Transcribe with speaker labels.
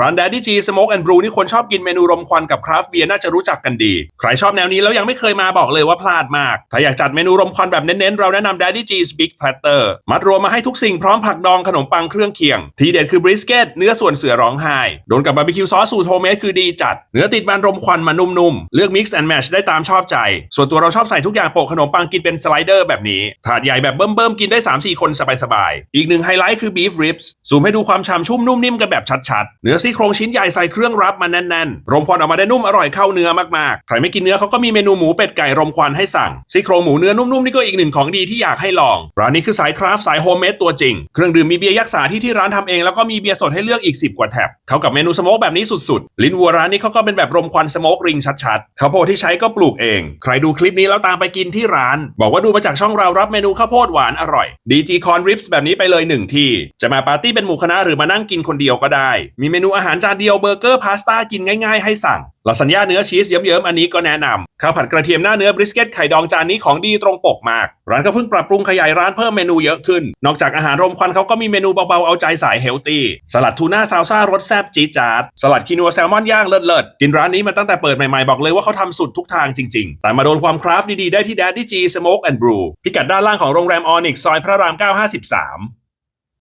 Speaker 1: ร้าน Daddy G Smoke and Brew นี่คนชอบกินเมนูรมควันกับคราฟต์เบียร์น่าจะรู้จักกันดี ใครชอบแนวนี้แล้วยังไม่เคยมาบอกเลยว่าพลาดมาก ถ้าอยากจัดเมนูรมควันแบบเน้นๆ เราแนะนำ Daddy G's Big Platter มัดรวมมาให้ทุกสิ่งพร้อมผักดองขนมปังเครื่องเคียง ทีเด็ดคือบริสเกตเนื้อส่วนเสือร้องไห้โดนกับบาร์บีคิวซอสสูตรโฮมเมดคือดีจัด เนื้อติดมันรมควันมานุ่มๆเลือก mix and match ได้ตามชอบใจ ส่วนตัวเราชอบใส่ทุกอย่างโปะขนมปังกินเป็นสไลเดอร์แบบนี้ถาดใหญ่แบบเบิ่มๆกินได้ 3-4 คนสบายๆอีกหนึ่งไฮไลท์คือ beef ribs ซูมให้ดูความฉ่ำชุ่มนุ่มนิ่มกันแบบชัดๆเนื้อซี่โครงชิ้นใหญ่ใส่เครื่องรับมาแน่นๆ รมควันออกมาได้นุ่มอร่อยเข้าเนื้อมากๆ ใครไม่กินเนื้อเขาก็มีเมนูหมูเป็ดไก่รมควันให้สั่ง ซี่โครงหมูเนื้อนุ่มๆนี่ก็อีกหนึ่งของดีที่อยากให้ลอง ร้านนี้คือสายคราฟต์สายโฮมเมดตัวจริง เครื่องดื่มมีเบียร์ยักษ์สาที่ที่ร้านทำเองแล้วก็มีเบียร์สดให้เลือกอีก 10 กว่าแท็บ เขากับเมนูสโมกแบบนี้สุดๆ ลิ้นวัวร้านนี้เขาก็เป็นแบบรมควันสโมกริงชัดๆ ข้าวโพดที่ใช้ก็ปลูกเอง ใครดูคลิปนี้แล้วตามไปกินที่ร้าน บอกว่าดูมาจากช่องเรารับเมนูข้าวโพดหวานอร่อย DG Corn Ribs แบบนี้ไปเลยหนึ่งที่จะมาปาร์ตี้เป็นหมู่คณะหรือมานั่งกินคนเดียวก็ได้ มีเมนูอาหารจานเดียวเบอร์เกอร์พาสต้ากินง่ายๆ ให้สั่งลาซานญ่าเนื้อชีสเยิ้มๆอันนี้ก็แนะนำข้าวผัดกระเทียมหน้าเนื้อบริสเกตไข่ดองจานนี้ของดีตรงปกมาก ร้านก็เพิ่งปรับปรุงขยายร้านเพิ่มเมนูเยอะขึ้น นอกจากอาหารรมควันเขาก็มีเมนูเบาๆ เอาใจสายเฮลตี้สลัดทูน่าซาวซ่ารสแซ่บจี๊ดจ๊าดสลัดคีนัวแซลมอนย่างเลิศๆกินร้านนี้มาตั้งแต่เปิดใหม่ๆ บอกเลยว่าเขาทำสุดทุกทางจริงๆ แต่มาโดนความคราฟดีๆได้ที่ Daddy G Smoke and Brew พิกัดด้านล่างของโรงแรมออนิกซอยพระราม 9 53